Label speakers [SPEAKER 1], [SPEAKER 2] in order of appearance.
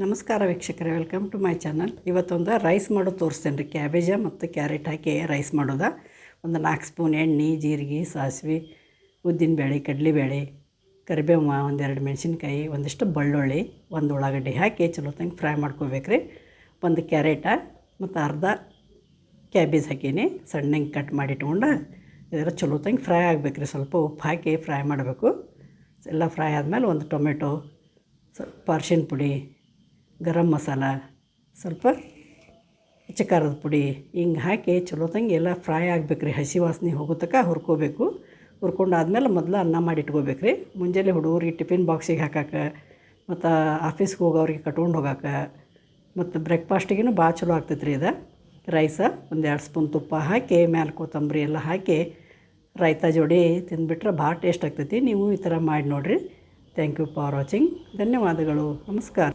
[SPEAKER 1] ನಮಸ್ಕಾರ ವೀಕ್ಷಕರೇ welcome to my channel ಇವತ್ತೊಂದು ರೈಸ್ ಮಾಡೋದು ತೋರಿಸ್ತೇನೆ ರೀ ಕ್ಯಾಬೇಜ ಮತ್ತು ಕ್ಯಾರೆಟ್ ಹಾಕಿ ರೈಸ್ ಮಾಡೋದ. ಒಂದು ನಾಲ್ಕು ಸ್ಪೂನ್ ಎಣ್ಣೆ, ಜೀರಿಗೆ, ಸಾಸಿವೆ ಉದ್ದಿನಬೇಳೆ ಕಡಲೆಬೇಳೆ ಕರಿಬೇವು ಒಂದೆರಡು ಮೆಣಸಿನ್ಕಾಯಿ, ಒಂದಿಷ್ಟು ಬೆಳ್ಳುಳ್ಳಿ, ಒಂದು ಉಳ್ಳಾಗಡ್ಡಿ ಹಾಕಿ ಚಲೋ ತಂಗೆ ಫ್ರೈ ಮಾಡ್ಕೋಬೇಕು ರೀ ಒಂದು ಕ್ಯಾರೆಟ ಮತ್ತು ಅರ್ಧ ಕ್ಯಾಬೇಜ್ ಹಾಕೀನಿ. ಸಣ್ಣಗೆ ಕಟ್ ಮಾಡಿ ಇಟ್ಕೊಂಡು ಇದರ ಚಲೋ ತಂಗೆ ಫ್ರೈ ಆಗ್ಬೇಕು ರೀ ಸ್ವಲ್ಪ ಉಪ್ಪು ಹಾಕಿ ಫ್ರೈ ಮಾಡಬೇಕು. ಎಲ್ಲ ಫ್ರೈ ಆದಮೇಲೆ ಒಂದು ಟೊಮೆಟೊ ಸ್ವಲ್ಪ ಅರ್ಶಿನ ಪುಡಿ ಗರಂ ಮಸಾಲ, ಸ್ವಲ್ಪ ಖಾರದ ಪುಡಿ, ಹಿಂಗೆ ಹಾಕಿ ಚಲೋತಂಗೆ ಎಲ್ಲ ಫ್ರೈ ಆಗ್ಬೇಕು ರೀ ಹಸಿ ವಾಸನೆ ಹೋಗೋ ಹುರ್ಕೋಬೇಕು ಹುರ್ಕೋಬೇಕು. ಹುರ್ಕೊಂಡಾದ್ಮೇಲೆ ಮೊದಲು ಅನ್ನ ಮಾಡಿ ಇಟ್ಕೋಬೇಕು ರೀ ಮುಂಜಾನೆ ಹುಡುಗರಿಗೆ ಟಿಫಿನ್ ಬಾಕ್ಸಿಗೆ ಹಾಕಕ್ಕೆ ಮತ್ತು ಆಫೀಸ್ಗೆ ಹೋಗೋರಿಗೆ ಕಟ್ಕೊಂಡು ಹೋಗಕ್ಕೆ ಮತ್ತು ಬ್ರೇಕ್ಫಾಸ್ಟಿಗೂ ಭಾಳ ಚಲೋ ಆಗ್ತೈತೆ ರೀ ಇದು. ರೈಸ ಒಂದು ಎರಡು ಸ್ಪೂನ್ ತುಪ್ಪ ಹಾಕಿ, ಮ್ಯಾಲೆ ಕೊತ್ತಂಬರಿ ಎಲ್ಲ ಹಾಕಿ, ರಾಯ್ತ ಜೋಡಿ ತಿಂದುಬಿಟ್ರೆ ಭಾಳ ಟೇಸ್ಟ್ ಆಗ್ತೈತಿ. ನೀವು ಈ ಥರ ಮಾಡಿ ನೋಡಿರಿ. ಥ್ಯಾಂಕ್ ಯು ಫಾರ್ ವಾಚಿಂಗ್ ಧನ್ಯವಾದಗಳು. ನಮಸ್ಕಾರ.